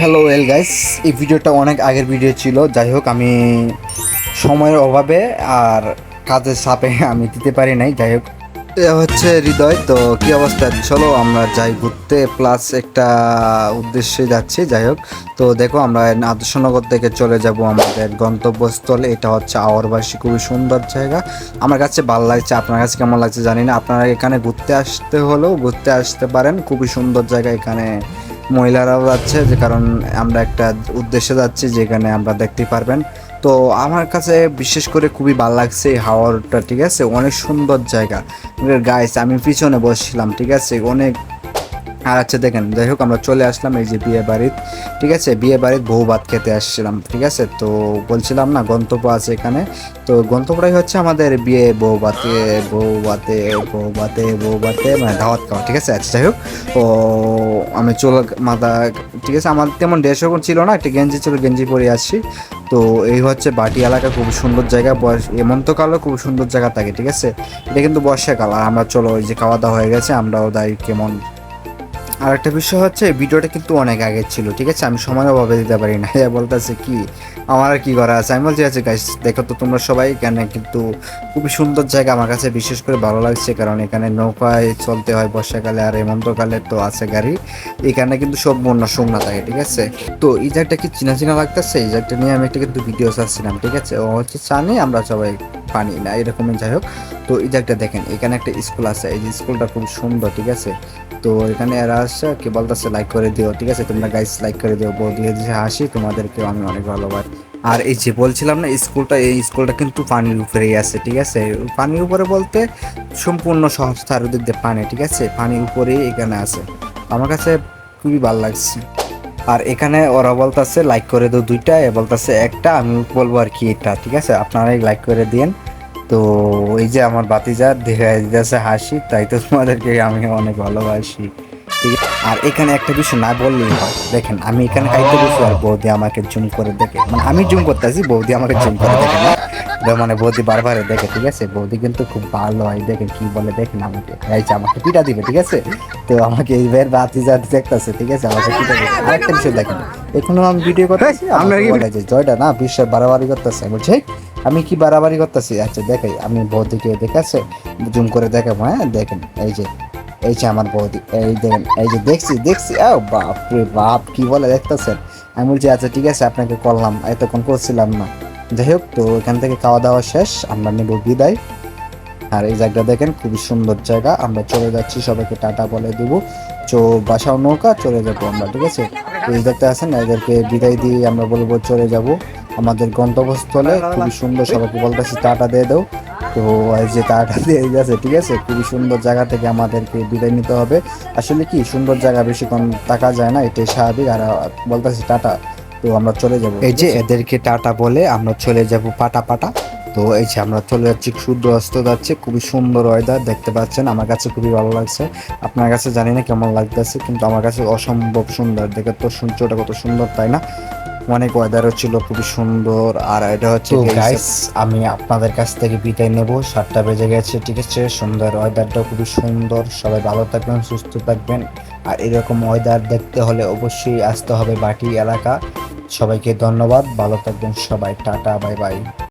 Hello এল guys এই ভিডিওটা অনেক আগের ভিডিও ছিল। যাই হোক, আমি সময়ের অভাবে আর কাজের সাপে আমি দিতে পারি নাই। যাই হোক। হচ্ছে হৃদয়। তো কি অবস্থা? চলো আমরা যাই ঘুরতে। প্লাস একটা উদ্দেশ্যে যাচ্ছি। যাই হোক। তো দেখো, আমরা আদর্শনগর থেকে চলে যাব আমাদের গন্তব্যস্থলে। এটা হচ্ছে আওয়ারবাসী খুবই সুন্দর জায়গা। আমার কাছে ভালো লাগছে। আপনার কাছে কেমন লাগছে জানি না। আপনারা এখানে ঘুরতে আসতে হলেও ঘুরতে আসতে পারেন। খুবই সুন্দর জায়গা এখানে। মহিলারাও যাচ্ছে, যে কারণ আমরা একটা উদ্দেশ্যে যাচ্ছি যেখানে আমরা দেখতে পারবেন। তো আমার কাছে বিশেষ করে খুবই ভালো লাগছে এই হাওয়ারটা ঠিক আছে? অনেক সুন্দর জায়গা। গাইস আমি পিছনে বসছিলাম, ঠিক আছে? অনেক আর আচ্ছা দেখেন, যাই হোক, আমরা চলে আসলাম এই যে বিয়ে বাড়ির, ঠিক আছে? বিয়ে বাড়ির বউ ভাত খেতে আসছিলাম, ঠিক আছে? তো বলছিলাম না, গন্তব্য আছে এখানে। তো গন্তব্যটাই হচ্ছে আমাদের বিয়ে বউ বাতে বউ বাতে বউ বাতে বউ বাতে মানে দাওয়াত খাওয়া, ঠিক আছে? আচ্ছা যাই হোক ও আমি চুল মাথা ঠিক আছে? আমার তেমন দেড়শো ছিল না, একটা গেঞ্জি ছিল, গেঞ্জি পরে আসছি। তো এই হচ্ছে বাটি এলাকা, খুব সুন্দর জায়গা, বয়স, হেমন্তকালও খুব সুন্দর জায়গা থাকে, ঠিক আছে? এটা কিন্তু বর্ষাকাল, আর আমরা চলো ওই যে খাওয়া দাওয়া হয়ে গেছে, আমরাও দাই কেমন আর একটা বিষয় হচ্ছে, ভিডিওটা কিন্তু অনেক আগে ছিল, ঠিক আছে? আমি সময় অভাবে দিতে পারি না। এ বলতেছে কি, আমার আর কি করা আছে? আমি বলছি আছে গাইস দেখো তো তোমরা সবাই এখানে কিন্তু খুবই সুন্দর জায়গা আমার কাছে বিশেষ করে ভালো লাগছে, কারণ এখানে নৌকায় চলতে হয় বর্ষাকালে আর হেমন্তকালে তো আছে গাড়ি। এখানে কিন্তু সব বন্যা শুকনা থাকে, ঠিক আছে? তো এই জায়গাটা কি চিনা চিনা লাগতেছে? এই জায়গাটা নিয়ে আমি একটা কিন্তু ভিডিও চাচ্ছিলাম ঠিক আছে? ও হচ্ছে চানি, আমরা সবাই পানি না, এরকমই যাই হোক। তো এই জায়গাটা দেখেন, এখানে একটা স্কুল আছে, এই যে স্কুলটা খুব সুন্দর, ঠিক আছে? তো এখানে এরা আসছে কি বলতেছে লাইক করে দিও। ঠিক আছে, তোমরা গাইস লাইক করে দিও। বৌদি যে হাসি, তোমাদেরকেও আমি অনেক ভালোবাসি। আর এই যে বলছিলাম না, স্কুলটা, এই স্কুলটা কিন্তু পানির উপরেই আছে, ঠিক আছে? পানির উপরে বলতে সম্পূর্ণ শহর চারিদিক দিয়ে পানি, ঠিক আছে? পানির উপরেই এখানে আছে। আমার কাছে খুবই ভালো লাগছে। আর এখানে ওরা বলতেছে লাইক করে দাও দুইটা। এ বলতেছে, একটা। আমি বলব আর কি, এটা। ঠিক আছে? আপনারাই লাইক করে দিন তো এই যে আমার বাতিজা দেখা যাচ্ছে হাসি তাই তো তোমাদেরকে আমি অনেক ভালোবাসি। ঠিক আছে? আর এখানে একটা বিষয় না বললেই হয়। দেখেন আমি এখানে খাইতে বসি আর বৌদি আমাকে জুম করে দেখে। মানে আমি জুম করতেছি বৌদি আমাকে জুম করে দেখে না। মানে বৌদি বারবার দেখে ঠিক আছে? বৌদি কিন্তু খুব ভালো হয় দেখেন কি বলে দেখেন আমাকে। এই যে আমাকে পিটা দিবে ঠিক আছে? তো আমাকে এইবার বাতিজা দেখতেছে ঠিক আছে? আমাকে পিটা দিবে। আরেকটা বিষয় দেখেন এখনও আমি ভিডিও করতেছি আমরা যে জয়টা না বিশ্বের বাড়াবাড়ি করতেছে। বলছি আমি কি বাড়াবাড়ি করতেছি? আচ্ছা দেখাই আমি বৌদিকে দেখাচ্ছে জুম করে দেখাবো হ্যাঁ? দেখেন এই যে এই যে আমার বৌদি, এই দেখেন, এই যে দেখছি দেখছি, ও বাপ রে বাপ, কি বলে দেখতেছেন? আমি বলছি আচ্ছা ঠিক আছে, আপনাকে করলাম, এতক্ষণ করছিলাম না। যাই হোক, তো এখান থেকে খাওয়া দাওয়া শেষ, আমরা নেব বিদায়। আর এই জায়গাটা দেখেন, খুবই সুন্দর জায়গা, আমরা চলে যাচ্ছি, সবাইকে টাটা বলে দেবো। চো, বাসাও নৌকা, চলে যাব আমরা, ঠিক আছে? এই দেখতে আছেন, এদেরকে বিদায় দিয়ে আমরা বলব, চলে যাব। আমাদের গন্তব্যস্থলে খুবই সুন্দর, সবাইকে বলতেছি, টাটা দিয়ে দাও। তো যে টাটা দিয়ে গেছে ঠিক আছে? খুবই সুন্দর জায়গা থেকে আমাদেরকে বিদায় নিতে হবে। আসলে কি সুন্দর জায়গা বেশিক্ষণ টাকা যায় না এটাই স্বাভাবিক। আর বলতেছি টাটা তো আমরা চলে যাব এই যে এদেরকে টাটা বলে আমরা চলে যাব পাটা পাটা। তো এই যে আমরা চলে যাচ্ছি সূর্য অস্ত যাচ্ছে খুবই সুন্দর ওয়েদার দেখতে পাচ্ছেন আমার কাছে খুবই ভালো লাগছে। আপনার কাছে জানি না কেমন লাগতেছে কিন্তু আমার কাছে অসম্ভব সুন্দর দেখে তো সূর্যটা কত সুন্দর তাই না? অনেক ওয়েদারও ছিল খুবই সুন্দর আর এটা হচ্ছে গাইস আমি আপনাদের কাছ থেকে বিদায় নেব সাতটা বেজে গেছে ঠিক আছে? সুন্দর ওয়েদারটাও খুবই সুন্দর সবাই ভালো থাকবেন সুস্থ থাকবেন। আর এরকম ওয়েদার দেখতে হলে অবশ্যই আসতে হবে বাটি এলাকা। সবাইকে ধন্যবাদ ভালো থাকবেন সবাই টাটা বাই বাই